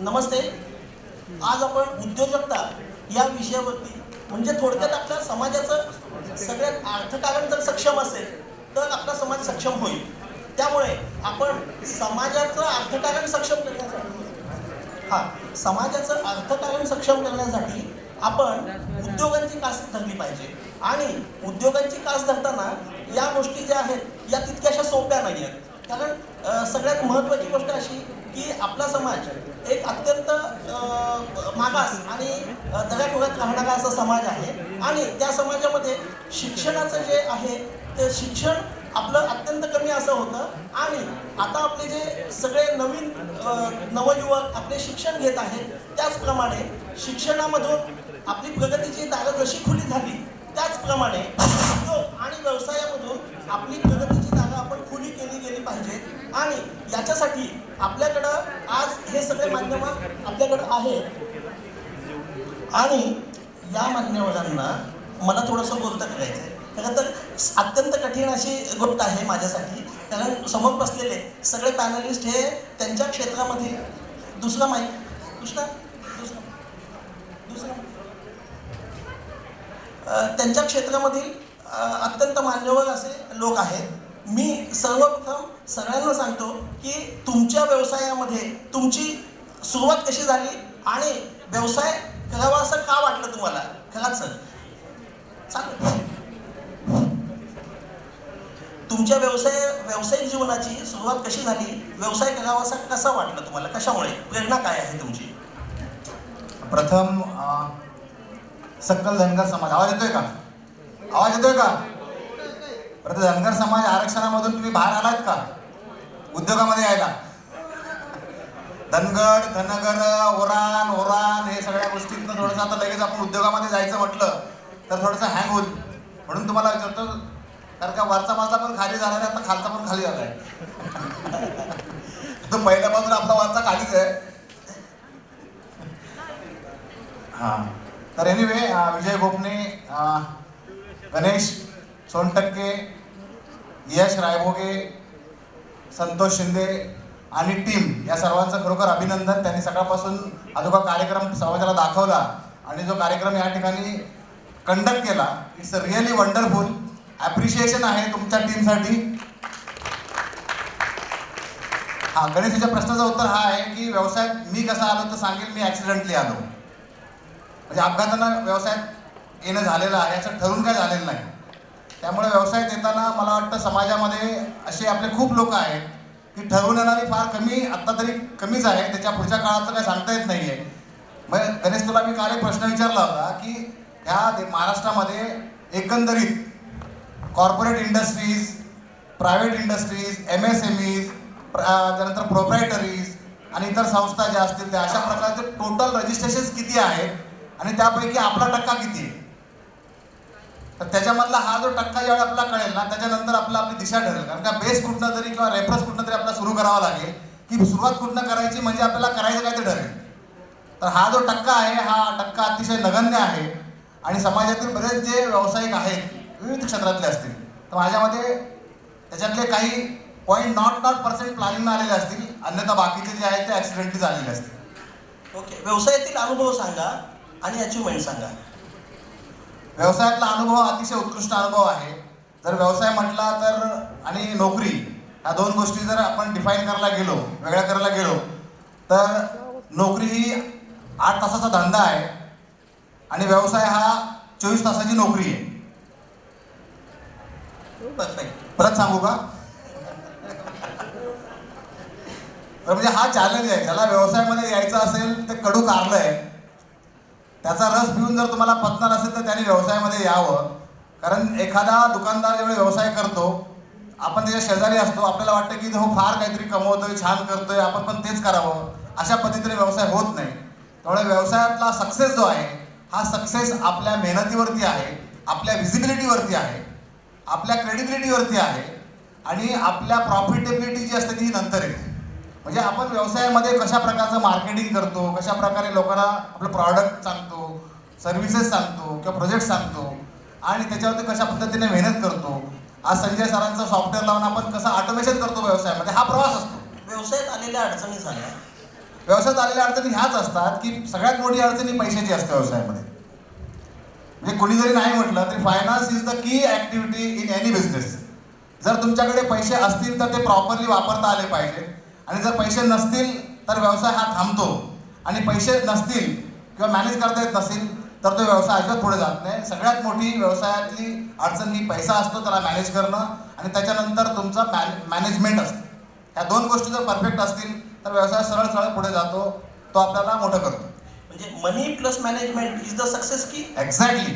नमस्ते. आज आपण उद्योजकता या विषयावरती म्हणजे थोडक्यात आपल्या समाजाचं सगळ्यात अर्थकारण जर सक्षम असेल तर आपला समाज सक्षम होईल. त्यामुळे आपण समाजाचं अर्थकारण सक्षम करण्यासाठी हा समाजाचं अर्थकारण सक्षम करण्यासाठी आपण उद्योगांची कास धरली पाहिजे. आणि उद्योगांची कास धरताना या गोष्टी ज्या आहेत या तितक्याशा सोप्या नाही आहेत कारण सगळ्यात महत्त्वाची गोष्ट अशी की आपला समाज एक अत्यंत मागास आणि दगाखोगात राहणारा असा समाज आहे. आणि त्या समाजामध्ये शिक्षणाचं जे आहे ते शिक्षण आपलं अत्यंत कमी असं होतं. आणि आता आपले जे सगळे नवीन नवयुवक आपले शिक्षण घेत आहेत त्याचप्रमाणे शिक्षणामधून आपली प्रगतीची दारं जशी खुली झाली. त्याचप्रमाणे उद्योग आणि व्यवसायामधून आपली प्रगतीची जागा आपण खुली केली गेली पाहिजे. आणि याच्यासाठी आपल्याकडं आज हे सगळे माध्यमं आपल्याकडं आहे आणि या मान्यवरांना मला थोडंसं बोलतं करायचं आहे खरं तर अत्यंत कठीण अशी गोष्ट आहे माझ्यासाठी. कारण समोर बसलेले सगळे पॅनलिस्ट हे त्यांच्या क्षेत्रामध्ये. दुसरा माहीत कृष्णा दुसरा दुसरा अ, त्यांच्या क्षेत्रामधील अत्यंत मान्यवर असे लोक आहेत. मी सर्वप्रथम सगळ्यांना सांगतो की तुमच्या व्यवसायामध्ये तुमची सुरुवात कशी झाली आणि व्यवसाय करावा असं का वाटलं तुम्हाला? खरंच सर. चालेल. तुमच्या व्यवसाय व्यावसायिक जीवनाची सुरुवात कशी झाली? व्यवसाय करावा असा कसा वाटलं तुम्हाला? कशामुळे? प्रेरणा काय आहे तुमची? प्रथम सकल धनगर समाज. आवाज येतोय का? आवाज येतोय का? परत धनगर समाज आरक्षणामधून तुम्ही बाहेर आलात का? उद्योगामध्ये यायला. धनगड धनगर ओरान ओरान हे सगळ्या गोष्टीतनं थोडंसं आता लगेच आपण उद्योगामध्ये जायचं म्हटलं तर थोडंसं हँग होईल. म्हणून तुम्हाला विचारतो कारण का वरचा माझा पण खाली झाला आहे आता खालचा पण खाली झाला आहे. तो पहिल्यापासून आपला वरचा खालीच आहे. हां. तर एनिवे विजय गोपने गणेश सोनटक्के यश रायभोगे संतोष शिंदे आणि टीम या सर्वांचं खरोखर अभिनंदन. त्यांनी सकाळपासून हा जो का कार्यक्रम समाजाला दाखवला आणि जो कार्यक्रम या ठिकाणी कंडक्ट केला it's a really wonderful appreciation आहे तुमच्या टीमसाठी हा गणेशाच्या प्रश्नाचं उत्तर हा आहे की व्यवसायात मी कसा आलो तर सांगेल मी ॲक्सिडेंटली आलो. म्हणजे अपघातानं व्यवसायात येणं झालेलं आहे असं ठरून काय झालेलं नाही. त्यामुळे व्यवसायात येताना मला वाटतं समाजामध्ये असे आपले खूप लोक आहेत की ठरवून येणारी फार कमी आत्ता तरी कमीच आहे. त्याच्या पुढच्या काळाचं काय सांगता येत नाही आहे मग गणेश तुला मी काल एक प्रश्न विचारला होता की ह्या दे- महाराष्ट्रामध्ये एकंदरीत corporate industries private industries M S M Es त्यानंतर प्रोप्रायटरीज आणि इतर संस्था ज्या असतील त्या अशा प्रकारचे टोटल रजिस्ट्रेशन किती आहेत? आणि त्यापैकी आपला टक्का किती? आहे तर त्याच्यामधला हा जो टक्का ज्यावेळी आपला कळेल ना त्याच्यानंतर आपला आपली दिशा ठरेल. कारण का बेस कुठनं तरी किंवा रेफरन्स कुठनं तरी आपला सुरू करावा लागेल. की सुरुवात कुठनं करायची म्हणजे आपल्याला करायचं काय ते ठरेल. तर हा जो टक्का आहे हा टक्का अतिशय नगण्य आहे. आणि समाजातील बरेच जे व्यावसायिक आहेत विविध क्षेत्रातले असतील तर माझ्यामध्ये त्याच्यातले काही पॉईंट नॉट नॉट पर्सेंट प्लॅनिंगनं आलेले असतील. अन्यथा बाकीचे जे आहेत ते ॲक्सिडेंटली झालेले असतील. ओके व्यवसायातील अनुभव सांगा. आणि अचिव्हमेंट सांगा. व्यवसायातला अनुभव अतिशय उत्कृष्ट अनुभव आहे. जर व्यवसाय म्हटला तर आणि नोकरी ह्या दोन गोष्टी जर आपण डिफाईन करायला गेलो वेगळ्या करायला गेलो तर नोकरी ही आठ तासाचा धंदा आहे आणि व्यवसाय हा चोवीस तासाची नोकरी आहे. परत सांगू का? तर म्हणजे हा चॅलेंज आहे. ज्याला व्यवसायामध्ये यायचं असेल ते कडू कारलं आहे. त्याचा रस पिऊन जर तुम्हाला पत्नार असेल तर त्याने व्यवसायामध्ये यावं. कारण एखादा दुकानदार ज्यावेळी व्यवसाय करतो आपण त्याच्या शेजारी असतो आपल्याला वाटतं की हो फार काहीतरी कमवतोय छान करतोय आपण पण तेच करावं. अशा पद्धतीने व्यवसाय होत नाही. त्यामुळे व्यवसायातला सक्सेस जो आहे हा सक्सेस आपल्या मेहनतीवरती आहे आपल्या व्हिजिबिलिटीवरती आहे आपल्या क्रेडिबिलिटीवरती आहे आणि आपल्या प्रॉफिटेबिलिटी जी असते ती नंतर येते. म्हणजे आपण व्यवसायामध्ये कशा प्रकारचं मार्केटिंग करतो कशा प्रकारे लोकांना आपलं प्रॉडक्ट सांगतो सर्व्हिसेस सांगतो किंवा प्रोजेक्ट सांगतो आणि त्याच्यावरती कशा पद्धतीने मेहनत करतो आज संजय सरांचं सॉफ्टवेअर लावून आपण कसं ऑटोमेशन करतो व्यवसायामध्ये हा प्रवास असतो. व्यवसायात आलेल्या अडचणी सांगा व्यवसायात आलेल्या अडचणी ह्याच असतात की सगळ्यात मोठी अडचणी पैशाची असते व्यवसायामध्ये. म्हणजे कोणी जरी नाही म्हटलं तरी finance is the key activity in any business जर तुमच्याकडे पैसे असतील तर ते प्रॉपरली वापरता आले पाहिजे. आणि जर पैसे नसतील तर व्यवसाय हा थांबतो. आणि पैसे नसतील किंवा मॅनेज करता येत नसेल तर तो व्यवसाय अजिबात पुढे जात नाही. सगळ्यात मोठी व्यवसायातली अडचण ही पैसा असतो त्याला मॅनेज करणं आणि त्याच्यानंतर तुमचं मॅने मॅनेजमेंट असतं. ह्या दोन गोष्टी जर परफेक्ट असतील तर व्यवसाय सरळ सरळ पुढे जातो तो आपल्याला मोठं करतो. म्हणजे money plus management is the success key exactly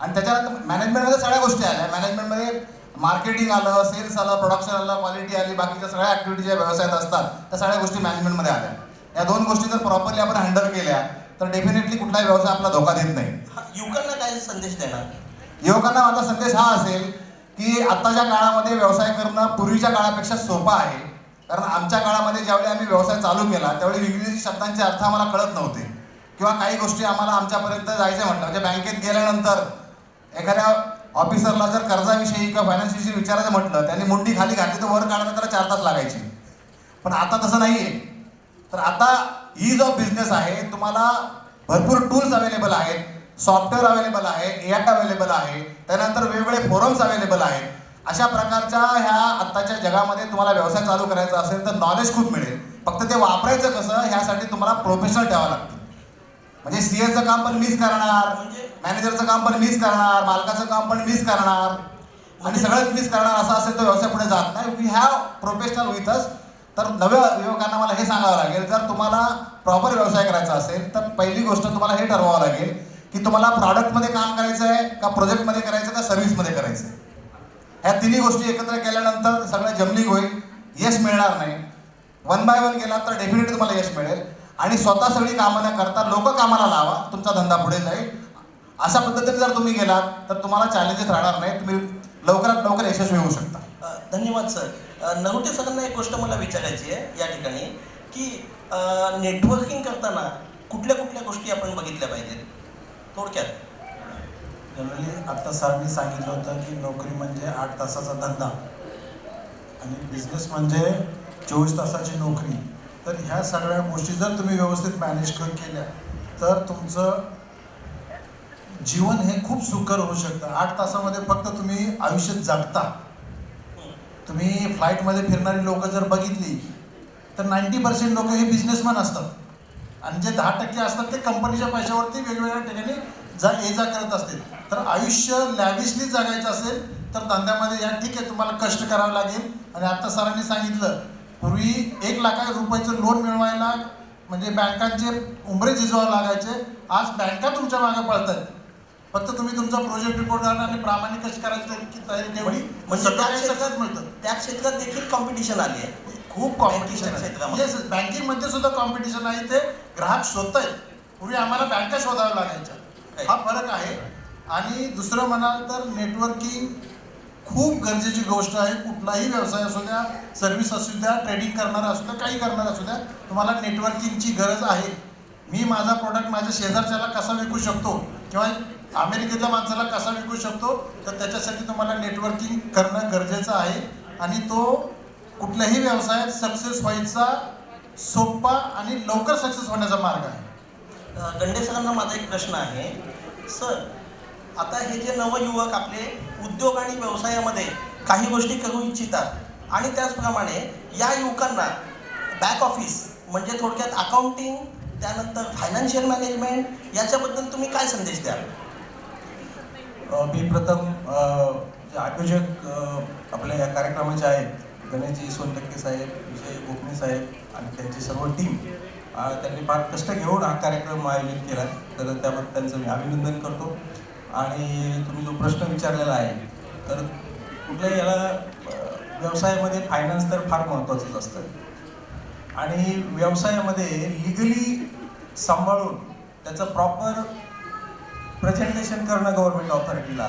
आणि त्याच्यानंतर मॅनेजमेंटमध्ये सगळ्या गोष्टी आल्या. मॅनेजमेंटमध्ये मार्केटिंग आलं सेल्स आलं प्रोडक्शन आलं क्वालिटी आली बाकीच्या सगळ्या ॲक्टिव्हिटी ज्या व्यवसायात असतात. त्या सगळ्या गोष्टी मॅनेजमेंटमध्ये आल्या. या दोन गोष्टी जर प्रॉपरली आपण हँडल केल्या तर डेफिनेटली कुठलाही व्यवसाय आपला धोका देत नाही. युवकांना काय संदेश देणार? युवकांना माझा संदेश हा असेल की आत्ताच्या काळामध्ये व्यवसाय करणं पूर्वीच्या काळापेक्षा सोपं आहे कारण आमच्या काळामध्ये ज्यावेळी आम्ही व्यवसाय चालू केला त्यावेळी इंग्रजी शब्दांचे अर्थ आम्हाला कळत नव्हते. किंवा काही गोष्टी आम्हाला आमच्यापर्यंत जायचं म्हटलं म्हणजे बँकेत गेल्यानंतर एखाद्या ऑफिसरला जर कर्जाविषयी किंवा फायनान्सविषयी विचारायचं म्हटलं त्यांनी मुंडी खाली घातली तर वर काढायला त्याला चार तास लागायचे. पण आता तसं नाही आहे तर आता ईज ऑफ बिझनेस आहे तुम्हाला भरपूर टूल्स अवेलेबल आहेत सॉफ्टवेअर अवेलेबल आहे ए अवेलेबल आहे त्यानंतर वेगवेगळे फोरम्स अवेलेबल आहेत. अशा प्रकारच्या ह्या आत्ताच्या जगामध्ये तुम्हाला व्यवसाय चालू करायचा असेल तर नॉलेज खूप मिळेल. फक्त ते वापरायचं कसं ह्यासाठी तुम्हाला प्रोफेशनल ठेवावं लागतं. म्हणजे सी एचं काम पण मीच करणार मॅनेजरचं काम पण मीच करणार मालकाचं काम पण मीच करणार. आणि सगळंच मीच करणार असं असेल तर व्यवसाय पुढे जात नाही. We have professional with us तर नव्या युवकांना मला हे सांगावं लागेल जर तुम्हाला प्रॉपर व्यवसाय करायचा असेल तर पहिली गोष्ट तुम्हाला हे ठरवावं लागेल की तुम्हाला प्रॉडक्टमध्ये काम करायचं आहे का प्रोजेक्टमध्ये करायचं का सर्व्हिसमध्ये करायचं आहे ह्या तिन्ही गोष्टी एकत्र केल्यानंतर सगळं जमलिंग होईल. यश मिळणार नाही. वन बाय वन गेला तर डेफिनेटली तुम्हाला यश मिळेल. आणि स्वतः सगळी कामं न करता लोक कामाला लावा तुमचा धंदा पुढे जाईल. अशा पद्धतीने जर तुम्ही गेलात तर तुम्हाला चॅलेंजेस राहणार नाही तुम्ही लवकरात लवकर यशस्वी होऊ शकता. धन्यवाद सर. नरोटे सरांना एक गोष्ट मला विचारायची आहे या ठिकाणी की नेटवर्किंग करताना कुठल्या कुठल्या गोष्टी आपण बघितल्या पाहिजेत? थोडक्यात. जनरली आत्ता सरांनी सांगितलं होतं की नोकरी म्हणजे आठ तासाचा धंदा आणि बिझनेस म्हणजे चोवीस तासाची नोकरी. तर ह्या सगळ्या गोष्टी जर तुम्ही व्यवस्थित मॅनेज कर केल्या तर तुमचं जीवन हे खूप सुकर होऊ शकतं. आठ तासामध्ये फक्त तुम्ही आयुष्यात जगता. तुम्ही फ्लाईटमध्ये फिरणारी लोक जर बघितली तर नाईंटी पर्सेंट लोक हे बिझनेसमॅन असतात. आणि जे दहा टक्के असतात ते कंपनीच्या पैशावरती वेगवेगळ्या ठिकाणी जा ये जा करत असतील. तर आयुष्य लॅविशली जगायचं असेल तर धंद्यामध्ये या ठीक आहे तुम्हाला कष्ट करावं लागेल. आणि आत्ता सरांनी सांगितलं पूर्वी एक लाख रुपयाचं लोन मिळवायला म्हणजे बँकांचे उंबरे झिजवावे लागायचे. आज बँका तुमच्या मागे पळतात फक्त तुम्ही तुमचा प्रोजेक्ट रिपोर्ट आणा आणि प्रामाणिक कशी करायची तयारी ठेवली म्हणजे सगळं त्या काही सगळंच क्षेत्रात मिळतं. त्या क्षेत्रात देखील कॉम्पिटिशन आली आहे. खूप कॉम्पिटिशन क्षेत्रामध्ये. बँकिंगमध्ये सुद्धा कॉम्पिटिशन आहे. ते ग्राहक शोधत आहेत पूर्वी आम्हाला बँका शोधाव्या लागायच्या. हा फरक आहे. आणि दुसरं म्हणाल तर नेटवर्किंग खूप गरजेची गोष्ट आहे. कुठलाही व्यवसाय असू द्या सर्व्हिस असू द्या ट्रेडिंग करणारा असू द्या काही करणारा असू द्या तुम्हाला नेटवर्किंगची गरज आहे. मी माझा प्रोडक्ट माझ्या शेजारच्याला कसा विकू शकतो किंवा अमेरिकेतल्या माणसाला कसा विकू शकतो तर त्याच्यासाठी तुम्हाला नेटवर्किंग करणं गरजेचं आहे. आणि तो कुठल्याही व्यवसायात सक्सेस व्हायचा सोपा आणि लवकर सक्सेस होण्याचा मार्ग आहे. गंडे सरांना माझा एक प्रश्न आहे. सर आता हे जे नवयुवक आपले उद्योग आणि व्यवसायामध्ये काही गोष्टी करू इच्छितात. आणि त्याचप्रमाणे या युवकांना बॅक ऑफिस म्हणजे थोडक्यात अकाउंटिंग त्यानंतर फायनान्शियल मॅनेजमेंट याच्याबद्दल तुम्ही काय संदेश द्याल? मी प्रथम जे आयोजक आपल्या या कार्यक्रमाचे आहेत गणेशजी सोनटक्के साहेब विजय गोखणे साहेब आणि त्यांची सर्व टीम त्यांनी फार कष्ट घेऊन हा कार्यक्रम आयोजित केला. तर त्याबद्दल त्यांचं मी अभिनंदन करतो. आणि तुम्ही जो प्रश्न विचारलेला आहे तर कुठल्याही याला व्यवसायामध्ये फायनान्स तर फार महत्त्वाचंच असतं. आणि व्यवसायामध्ये लिगली सांभाळून त्याचं प्रॉपर प्रेझेंटेशन करणं गव्हर्नमेंट ऑथॉरिटीला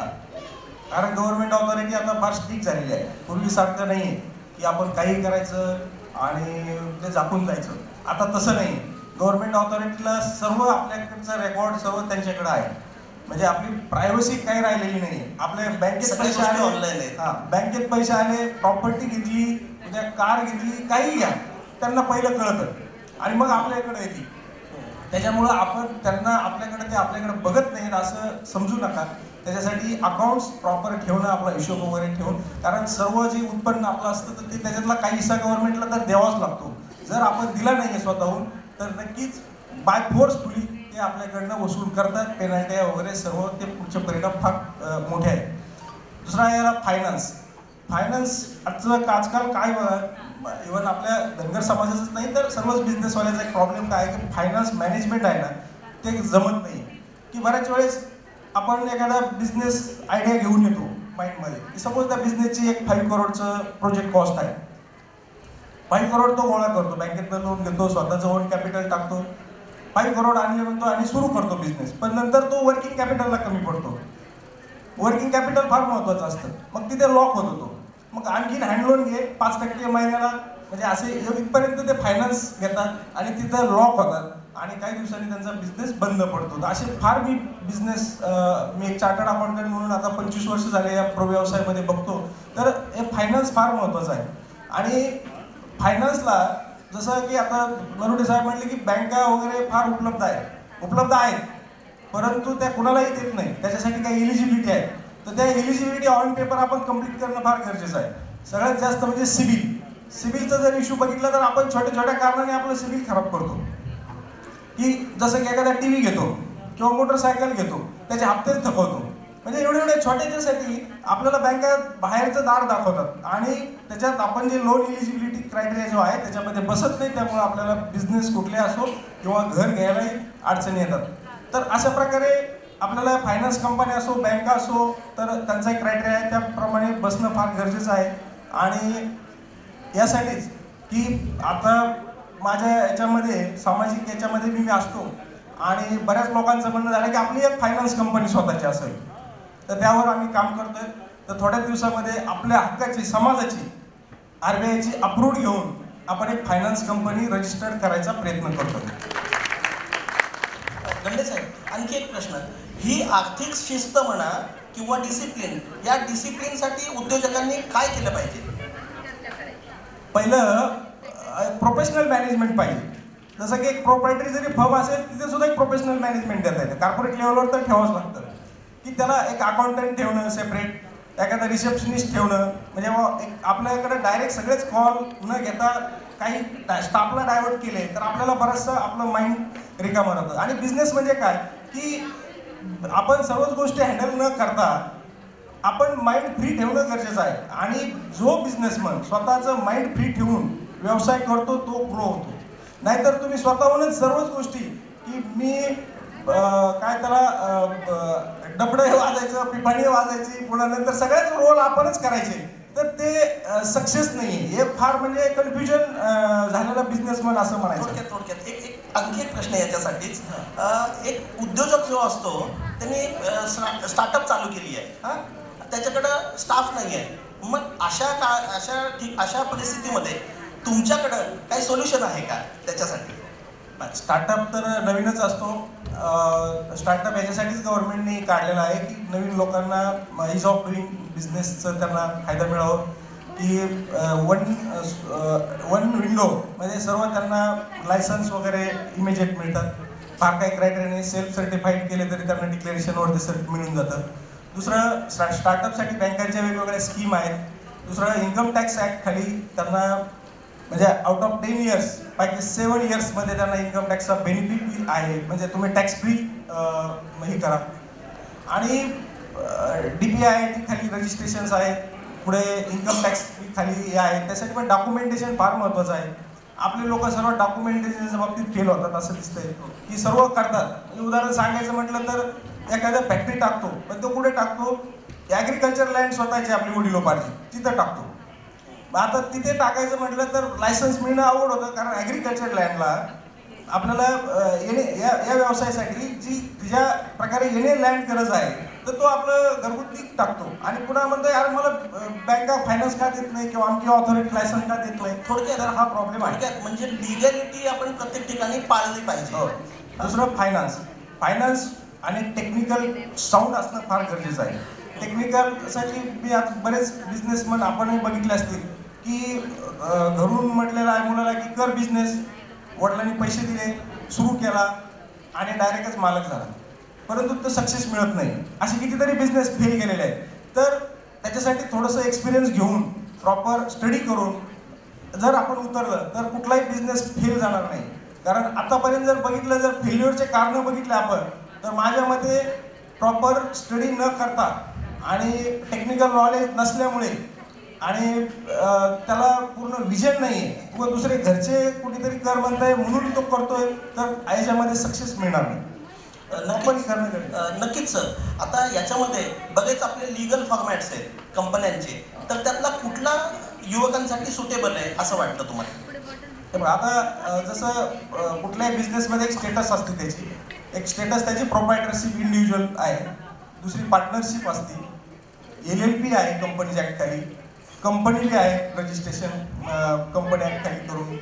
कारण गव्हर्नमेंट ऑथॉरिटी आता फार स्ट्रिक्ट झालेली आहे. पूर्वीसारखं नाही आहे की आपण काही करायचं आणि ते झाकून जायचं. आता तसं नाही. गव्हर्नमेंट ऑथॉरिटीला सर्व आपल्याकडचं रेकॉर्ड सर्व त्यांच्याकडे आहे. म्हणजे आपली प्रायव्हसी काही राहिलेली नाही आहे आपल्या बँकेत पैसे आले. online आहेत. हा बँकेत पैसे आले प्रॉपर्टी घेतली उद्या कार घेतली काही घ्या. त्यांना पहिलं कळतं. आणि मग आपल्याकडे येते त्याच्यामुळं आपण त्यांना आपल्याकडे ते आपल्याकडे बघत नाहीत असं समजू नका. त्याच्यासाठी अकाउंट्स प्रॉपर ठेवणं आपला हिशोब वगैरे ठेवून कारण सर्व जे उत्पन्न आपलं असतं तर ते त्याच्यातला काही हिस्सा गव्हर्नमेंटला तर द्यावाच लागतो. जर आपण दिला नाही आहे स्वतःहून तर नक्कीच बाय फोर्सफुली ते आपल्याकडनं वसूल करतात पेनल्ट्या वगैरे सर्व ते पुढचे परिणाम फार मोठे आहेत. दुसरा याला फायनान्स फायनान्स आजचं आजकाल काय बघा इव्हन आपल्या धनगर समाजाचंच नाही तर सर्वच बिझनेसवाल्याचा एक प्रॉब्लेम काय आहे की फायनान्स मॅनेजमेंट आहे ना ते जमत नाही. की बऱ्याच वेळेस आपण एखादा बिझनेस आयडिया घेऊन येतो माइंडमध्ये की सपोज त्या बिझनेसची एक फाईव्ह करोडचं प्रोजेक्ट कॉस्ट आहे. फाईव्ह करोड तो गोळा करतो बँकेतनं लोन घेतो स्वतःचं ओन कॅपिटल टाकतो. फाईव्ह करोड आणले म्हणतो आणि सुरू करतो बिझनेस पण नंतर तो वर्किंग कॅपिटलला कमी पडतो. वर्किंग कॅपिटल फार महत्वाचं असतं. मग तिथे लॉक होत होतो. मग आणखीन हँडलोन घे पाच टक्के महिन्याला. म्हणजे असे इथपर्यंत ते फायनान्स घेतात आणि तिथं लॉक होतात. आणि काही दिवसांनी त्यांचा बिझनेस बंद पडतो. तर असे फार मी बिझनेस मी एक चार्टर्ड अकाउंटंट म्हणून आता पंचवीस वर्ष झाले या प्रो व्यवसायामध्ये बघतो. तर हे फायनान्स फार महत्त्वाचं आहे. आणि फायनान्सला जसं की आता गरुडे साहेब म्हणले की बँका वगैरे फार उपलब्ध आहे. उपलब्ध आहेत. परंतु त्या कुणालाही देत नाही. त्याच्यासाठी काही एलिजिबिलिटी आहे. तर त्या एलिजिबिलिटी ऑन पेपर आपण कंप्लीट करणं फार गरजेचं आहे. सगळ्यात जास्त म्हणजे सिबिल. सिबिलचा जर इश्यू बघितला तर आपण छोट्या छोट्या कारणाने आपलं सिबिल खराब करतो. की जसं की एखादा टी व्ही घेतो किंवा मोटरसायकल घेतो त्याचे हप्तेच थकवतो. म्हणजे एवढे एवढे छोट्याच्यासाठी आपल्याला बँका बाहेरचं दार दाखवतात. आणि त्याच्यात आपण जे लोन इलिजिबिलिटी क्रायटेरिया जो आहे त्याच्यामध्ये बसत नाही त्यामुळे आपल्याला बिझनेस कुठले असो किंवा घर घ्यायलाही अडचणी येतात. तर अशा प्रकारे आपल्याला फायनान्स कंपनी असो बँका असो तर त्यांचा एक क्रायटेरिया आहे. त्याप्रमाणे बसणं फार गरजेचं आहे. आणि यासाठीच की आता माझ्या याच्यामध्ये सामाजिक याच्यामध्ये मी असतो. आणि बऱ्याच लोकांचं म्हणणं झालं की आपली एक फायनान्स कंपनी स्वतःची असेल. तर त्यावर आम्ही काम करतोय. तर थोड्या दिवसामध्ये आपल्या हक्काची समाजाची आर बी आयची अप्रूव्ड घेऊन आपण एक फायनान्स कंपनी रजिस्टर्ड करायचा प्रयत्न करतोय. गंडे साहेब आणखी एक प्रश्न. ही आर्थिक शिस्त म्हणा किंवा डिसिप्लिन या डिसिप्लिनसाठी उद्योजकांनी काय केलं पाहिजे? पहिलं प्रोफेशनल मॅनेजमेंट पाहिजे. जसं की एक प्रोप्रायटरी जरी फर्म असेल तिथे सुद्धा एक प्रोफेशनल मॅनेजमेंट देता येतं. कॉर्पोरेट लेवलवर तर ठेवावंच लागतं. की त्याला एक अकाउंटंट ठेवणं सेपरेट एखादा रिसेप्शनिस्ट ठेवणं. म्हणजे एक आपल्याकडे डायरेक्ट सगळेच कॉल न घेता काही स्टाफला डायव्हर्ट केले तर आपल्याला बरंचसं आपलं माइंड रिकामं राहतं. आणि बिझनेस म्हणजे काय? की आपण सर्वच गोष्टी हँडल न करता आपण माइंड फ्री ठेवणं गरजेचं आहे. आणि जो बिझनेसमन स्वतःचं माइंड फ्री ठेवून व्यवसाय करतो तो ग्रो होतो. नाहीतर तुम्ही स्वतःहूनच सर्वच गोष्टी की मी काय त्याला डबडं वाजायचं पिपाणी वाजायची पुन्हा नंतर सगळ्याच रोल आपणच करायचे. तर ते सक्सेस नाही हे फार म्हणजे कन्फ्युजन झालेला बिझनेसमन असं म्हणायचं. थोडक्यात थोडक्यात. एक एक आणखी एक प्रश्न आहे याच्यासाठीच. एक उद्योजक जो असतो त्यांनी स्टार्टअप चालू केली आहे. हा? त्याच्याकडं स्टाफ नाही आहे मग अशा का अशा ठीक अशा परिस्थितीमध्ये तुमच्याकडं काही सोल्युशन आहे का त्याच्यासाठी? स्टार्टअप तर नवीनच असतो. स्टार्टअप याच्यासाठीच गव्हर्नमेंटने काढलेला आहे की नवीन लोकांना इज ऑफ डुईंग बिझनेसचं त्यांना फायदा मिळावं. की वन वन विंडो म्हणजे सर्व त्यांना लायसन्स वगैरे इमिजिएट मिळतात. फार काही क्रायटेरियाने सेल्फ सर्टिफाईड केले तरी त्यांना डिक्लेरेशनवरती सर्ट मिळून जातं. दुसरं स्टा स्टार्टअपसाठी बँकांच्या वेगवेगळ्या स्कीम आहेत. दुसरं इन्कम टॅक्स ॲक्ट खाली त्यांना म्हणजे आउट ऑफ टेन इयर्स बाकी सेवन इयर्समध्ये त्यांना इन्कम टॅक्सचा बेनिफिट आहे. म्हणजे तुम्ही टॅक्स फ्री हे करा. आणि डी पी आय टी खाली रजिस्ट्रेशन्स आहेत. पुढे इन्कम टॅक्स खाली हे आहे. त्यासाठी पण डॉक्युमेंटेशन फार महत्त्वाचं आहे. आपले लोक सर्व डॉक्युमेंटेशनच्या बाबतीत फेल होतात असं दिसतंय. की सर्व करतात. म्हणजे उदाहरण सांगायचं म्हटलं तर एखाद्या फॅक्टरी टाकतो पण तो कुठे टाकतो? ॲग्रिकल्चर लँड स्वतःची आपली वडिलोपार्जी तिथं टाकतो. मग आता तिथे टाकायचं म्हटलं तर लायसन्स मिळणं अवघड होतं कारण ॲग्रिकल्चर लँडला आपल्याला येणे या या व्यवसायासाठी जी ज्या प्रकारे येणे लँड गरज आहे तर तो आपलं घरगुती टाकतो. आणि पुन्हा म्हणतो यार मला बँका फायनान्स का देत नाही किंवा आमची ऑथॉरिटी लायसन्स का देत नाही? थोडक्यात हा प्रॉब्लेम आहे. थोडक्यात म्हणजे लिगॅलिटी आपण प्रत्येक ठिकाणी पाळली हो. पाहिजे दुसरं फायनान्स फायनान्स आणि टेक्निकल साऊंड असणं फार गरजेचं आहे. टेक्निकलसाठी मी आता बरेच बिझनेसमन आपणही बघितले असतील. की घरून म्हटलेलं आहे मुलाला की कर बिझनेस वडिलांनी पैसे दिले सुरू केला आणि डायरेक्टच मालक झाला. परंतु तो सक्सेस मिळत नाही. असे कितीतरी बिझनेस फेल केलेले आहेत. तर त्याच्यासाठी थोडंसं एक्सपिरियन्स घेऊन प्रॉपर स्टडी करून जर आपण उतरलं तर कुठलाही बिझनेस फेल जाणार नाही. कारण आतापर्यंत जर बघितलं जर फेल्युअरचे कारणं बघितले आपण तर माझ्या मते प्रॉपर स्टडी न करता आणि टेक्निकल नॉलेज नसल्यामुळे आणि त्याला पूर्ण विजन नाही आहे किंवा दुसरे घरचे कुठेतरी कर म्हणताय म्हणून तो करतोय तर याच्यामध्ये सक्सेस मिळणार नाही. नक्कीच नक्कीच सर आता याच्यामध्ये बरेच आपले लिगल फॉर्मॅट्स आहेत कंपन्यांचे तर त्यातला कुठला युवकांसाठी सुटेबल आहे असं वाटतं तुम्हाला? बघा, आता जसं कुठल्याही बिझनेसमध्ये एक स्टेटस असते त्याची. एक स्टेटस त्याची प्रोप्रायटरशिप इंडिव्हिज्युअल आहे. दुसरी पार्टनरशिप असते. एल एल पी आहे कंपनीच्या खाली. कंपनीली आहे रजिस्ट्रेशन कंपनी ॲक्ट खाली करून.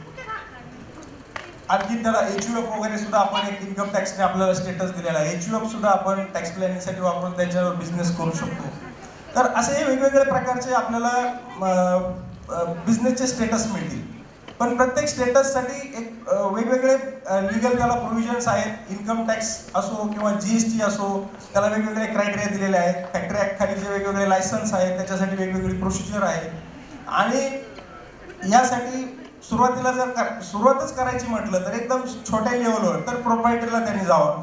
आणखी त्याला एच यू एफ वगैरे सुद्धा आपण एक इन्कम टॅक्सने आपल्याला स्टेटस दिलेला आहे. एच यू एफ सुद्धा आपण टॅक्स प्लॅनिंगसाठी वापरून त्याच्यावर बिझनेस करू शकतो. तर असे वेगवेगळ्या प्रकारचे आपल्याला बिझनेसचे स्टेटस मिळतील. पण प्रत्येक स्टेटससाठी एक वेगवेगळे लिगल त्याला प्रोव्हिजन्स आहेत. इन्कम टॅक्स असो किंवा जी एस टी असो त्याला वेगवेगळे क्रायटेरिया दिलेले आहेत. फॅक्टरी खाली जे वेगवेगळे लायसन्स आहेत त्याच्यासाठी वेगवेगळी प्रोसिजर आहे. आणि यासाठी सुरुवातीला जर कर- सुरुवातच करायची म्हटलं तर एकदम छोट्या लेवलवर तर प्रोप्रायटरला त्यांनी जावं.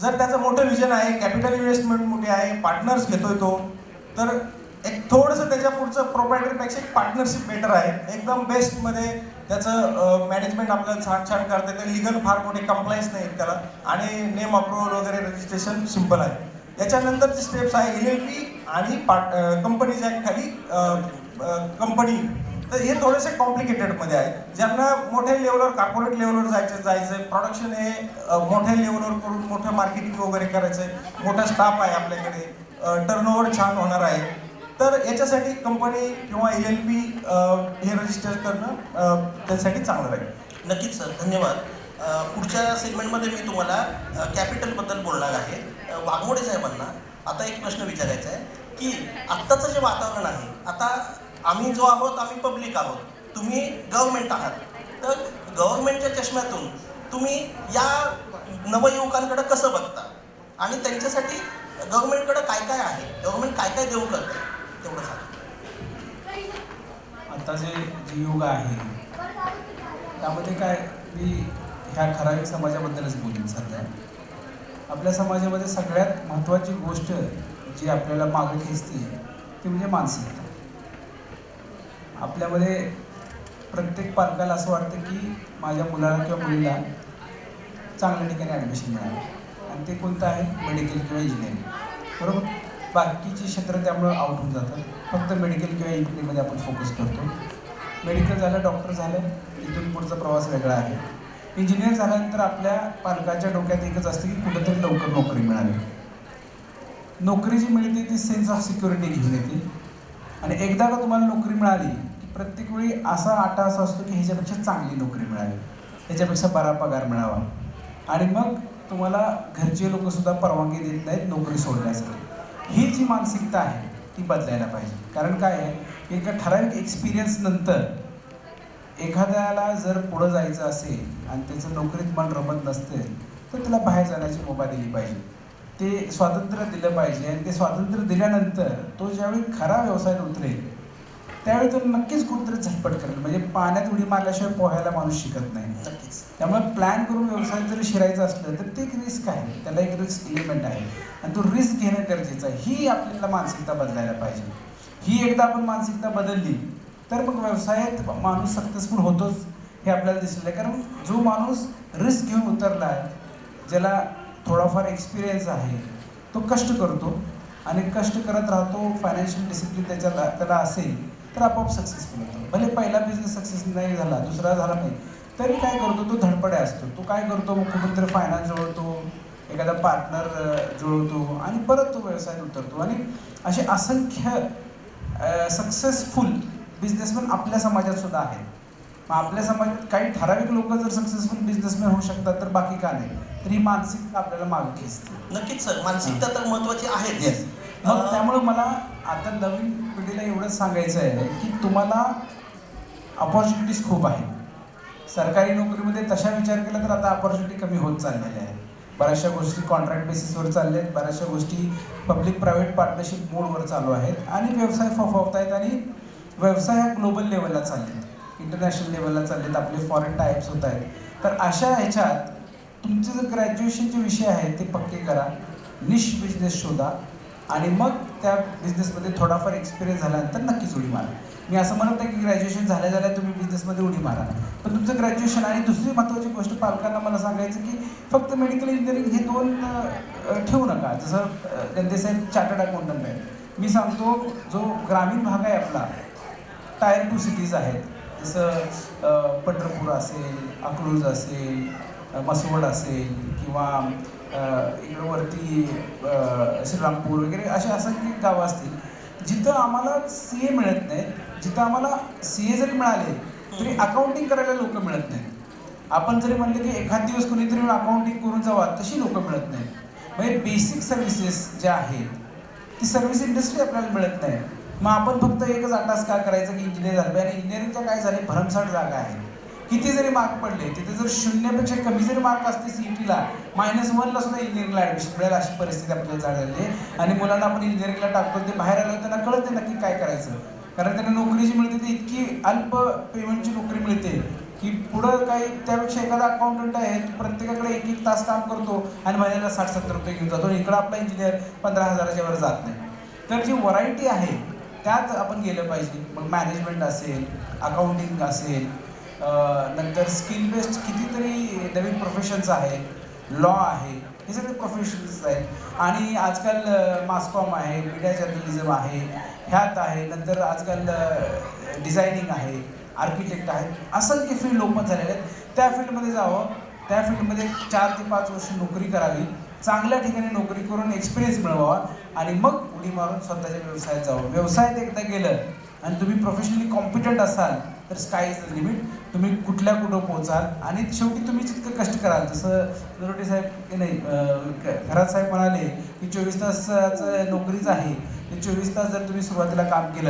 जर त्याचं मोठं विजन आहे कॅपिटल इन्व्हेस्टमेंट मोठी आहे पार्टनर्स घेतोय तो तर एक थोडंसं त्याच्या पुढचं प्रोपायटरीपेक्षा एक पार्टनरशिप बेटर आहे. एकदम बेस्टमध्ये त्याचं मॅनेजमेंट आपल्याला छान छान करता. येतं लिगल फार मोठे कंप्लायन्स नाही आहेत त्याला. आणि नेम अप्रुव्हल वगैरे रजिस्ट्रेशन सिंपल आहे. याच्यानंतरचे स्टेप्स आहे एल एल पी आणि पार्ट कंपनीच्या खाली कंपनी तर हे थोडेसे कॉम्प्लिकेटेडमध्ये आहे. ज्यांना मोठ्या लेवलवर कॉर्पोरेट लेवलवर जायचं जायचं आहे प्रोडक्शन हे मोठ्या लेवलवर करून मोठं मार्केटिंग वगैरे करायचं आहे मोठा स्टाफ आहे आपल्याकडे. टर्नओव्हर छान होणार आहे. तर याच्यासाठी कंपनी किंवा एल एल पी हे रजिस्टर करणं त्यासाठी चांगलं राहील. नक्कीच सर धन्यवाद. पुढच्या सेगमेंटमध्ये मी तुम्हाला कॅपिटलबद्दल बोलणार आहे. वाघमोडे साहेबांना आता एक प्रश्न विचारायचा आहे की आत्ताचं जे वातावरण आहे आता आम्ही जो आहोत आम्ही पब्लिक आहोत. तुम्ही गव्हर्नमेंट आहात. तर गव्हर्नमेंटच्या चष्म्यातून तुम्ही या नवयुवकांकडे कसं बघता? आणि त्यांच्यासाठी गव्हर्नमेंटकडे काय काय आहे? गव्हर्नमेंट काय काय देऊ करते? तेवढं सांगा आता जे जे युग आहे त्यामध्ये काय मी ह्या ठराविक समाजाबद्दलच बोलेन सध्या. आपल्या समाजामध्ये सगळ्यात महत्त्वाची गोष्ट जी आपल्याला मागं खेचते ती म्हणजे मानसिकता. आपल्यामध्ये प्रत्येक पालकाला असं वाटतं की माझ्या मुलाला किंवा मुलीला चांगल्या ठिकाणी ॲडमिशन मिळावं आणि ते कोणतं आहे? मेडिकल किंवा इंजिनिअरिंग बरोबर? बाकीची क्षेत्र त्यामुळं आउट होऊन जातात. फक्त मेडिकल किंवा इंजिनिअरिंगमध्ये आपण फोकस करतो. मेडिकल झालं डॉक्टर झालं इथून पुढचा प्रवास वेगळा आहे. इंजिनियर झाल्यानंतर आपल्या पालकाच्या डोक्यात एकच असते की कुठंतरी लवकर नोकरी मिळावी. नोकरी जी मिळते ती सेन्स ऑफ सिक्युरिटी घेऊन येते. आणि एकदा का तुम्हाला नोकरी मिळाली की प्रत्येक वेळी असा आटा असा असतो की ह्याच्यापेक्षा चांगली नोकरी मिळावी ह्याच्यापेक्षा बरा पगार मिळावा. आणि मग तुम्हाला घरचे लोकसुद्धा परवानगी देत नाहीत नोकरी सोडण्यासाठी. ही जी मानसिकता आहे ती बदलायला पाहिजे. कारण काय आहे? एका ठराविक एक्सपिरियन्स नंतर एखाद्याला जर पुढं जायचं असेल आणि त्याचं नोकरीत मन रमत नसते तर त्याला बाहेर जाण्याची मुभा दिली पाहिजे. ते स्वातंत्र्य दिलं पाहिजे आणि ते स्वातंत्र्य दिल्यानंतर तो ज्यावेळी खरा व्यवसायात उतरेल त्यावेळी तो नक्कीच कुठेतरी झटपट करेल. म्हणजे पाण्यात उडी मारल्याशिवाय पोहायला माणूस शिकत नाही. नक्कीच. त्यामुळे प्लॅन करून व्यवसायात जरी शिरायचं असलं तर ते एक रिस्क आहे. त्याला एक रिस्क एलिमेंट आहे. आणि तो रिस्क घेणं गरजेचं आहे. ही आपल्याला मानसिकता बदलायला पाहिजे. ही एकदा आपण मानसिकता बदलली तर मग व्यवसायात माणूस सक्सेसफुल होतोच हे आपल्याला दिसलेलं आहे कारण जो माणूस रिस्क घेऊन उतरला आहे ज्याला थोडाफार एक्सपिरियन्स आहे तो कष्ट करतो. आणि कष्ट करत राहतो फायनान्शियल डिसिप्लिन त्याच्याला त्याला असेल तर आपोआप सक्सेसफुल होतो. भले पहिला बिझनेस सक्सेस नाही झाला दुसरा झाला नाही तरी काय करतो तो धडपड्या असतो. तो काय करतो मग कुठून फायनान्स जुळवतो एखादा पार्टनर जुळवतो आणि परत तो व्यवसायात उतरतो. आणि असे असंख्य सक्सेसफुल बिझनेसमॅन आपल्या समाजात सुद्धा आहेत. मग आपल्या समाजात काही ठराविक लोक जर सक्सेसफुल बिझनेसमॅन होऊ शकतात तर बाकी का नाही? तर ही मानसिकता आपल्याला मागे खेचते नक्कीच सर. मानसिकता तर महत्वाची येस मग त्यामुळे मला आता नवीन पिढीला एवढंच सांगायचं आहे की तुम्हाला अपॉर्च्युनिटीज खूप आहेत. सरकारी नोकरीमध्ये तशा विचार केला तर आता अपॉर्च्युनिटी कमी होत चाललेल्या आहेत. बऱ्याचशा गोष्टी कॉन्ट्रॅक्ट बेसिसवर चालल्या आहेत बऱ्याचशा गोष्टी पब्लिक प्रायव्हेट पार्टनरशिप मोडवर चालू आहेत आणि व्यवसाय फोफावत आहेत आणि व्यवसाय हा ग्लोबल लेवलला चाललेत. इंटरनॅशनल लेवलला चाललेत आपले फॉरेन टाईप्स होत आहेत. तर अशा ह्याच्यात तुमचे जे ग्रॅज्युएशनचे विषय आहेत ते पक्के करा. निश बिझनेस शोधा. आणि मग त्या बिझनेसमध्ये थोडाफार एक्सपिरियन्स झाल्यानंतर नक्कीच उडी मारा. मी असं म्हणत नाही की ग्रॅज्युएशन झाल्या झाल्या तुम्ही बिझनेसमध्ये उडी मारा. पण तुमचं ग्रॅज्युएशन आणि दुसरी महत्त्वाची गोष्ट पालकांना मला सांगायचं की फक्त मेडिकल इंजिनिअरिंग हे दोन ठेवू नका. जसं गंदेसाहेब चार्टर्ड अकाउंटंट आहे मी सांगतो जो ग्रामीण भाग आहे आपला टायर टू सिटीज आहेत. जसं पंढरपूर असेल अकलूज असेल मसवड असेल किंवा इकडं वरती श्रीरामपूर वगैरे असे असंख्य गावं असतील जिथं आम्हाला सी ए मिळत नाही जिथं आम्हाला सी ए जरी मिळाले तरी अकाउंटिंग करायला लोक मिळत नाहीत. आपण जरी म्हणलं की एखाद दिवस कोणीतरी अकाउंटिंग करून जावा तशी लोक मिळत नाहीत. म्हणजे बेसिक सर्व्हिसेस ज्या आहेत ती सर्व्हिस इंडस्ट्री आपल्याला मिळत नाही. मग आपण फक्त एकच अटास का करायचं की इंजिनिअर झालं? आणि इंजिनिअरिंगच्या काय झाले? भरमसाठ जागा आहे किती जरी मार्क पडले तिथे जर शून्यापेक्षा कमी जरी मार्क असते सीईटीला मायनस वनला सुद्धा इंजिनिअरिंगला ॲडमिशन मिळेल अशी परिस्थिती आपल्याला जाणवली आहे. आणि मुलांना आपण इंजिनिअरिंगला टाकतो ते बाहेर आलं त्यांना कळत नाही नक्की काय करायचं. कारण त्यांना नोकरी जी मिळते ती इतकी अल्प पेमेंटची नोकरी मिळते की पुढं काही त्यापेक्षा एखादा अकाउंटंट आहे तो प्रत्येकाकडे एक एक तास काम करतो आणि महिन्याला साठ सत्तर रुपये घेऊन जातो. इकडं आपला इंजिनियर पंधरा हजाराच्या वर जात नाही. तर जी व्हरायटी आहे त्यात आपण गेलं पाहिजे. मग मॅनेजमेंट असेल अकाउंटिंग असेल नंतर स्किल बेस्ड कितीतरी नवीन प्रोफेशन्स आहेत लॉ आहे हे सगळे प्रोफेशन्स आहेत. आणि आजकाल मास्कॉम आहे मीडिया जर्नलिझम आहे ह्यात आहे नंतर आजकाल डिझायनिंग आहे आर्किटेक्ट आहे असंख्य फील्ड ओपन झालेले आहेत. त्या फील्डमध्ये जावं त्या फील्डमध्ये चार ते पाच वर्ष नोकरी करावी चांगल्या ठिकाणी नोकरी करून एक्सपिरियन्स मिळवावा आणि मग उडी मारून स्वतःच्या व्यवसायात जावं. व्यवसायात एकदा गेलं आणि तुम्ही प्रोफेशनली कॉम्पिटंट असाल तर स्काय इज द लिमिट तुम्ही कुठल्या कुठं पोहोचाल? आणि शेवटी तुम्ही जितकं कष्ट कराल जसं नरोटे साहेब नाही घरात साहेब म्हणाले की चोवीस तासाचं नोकरीच आहे. ते चोवीस तास जर तुम्ही सुरुवातीला काम केलं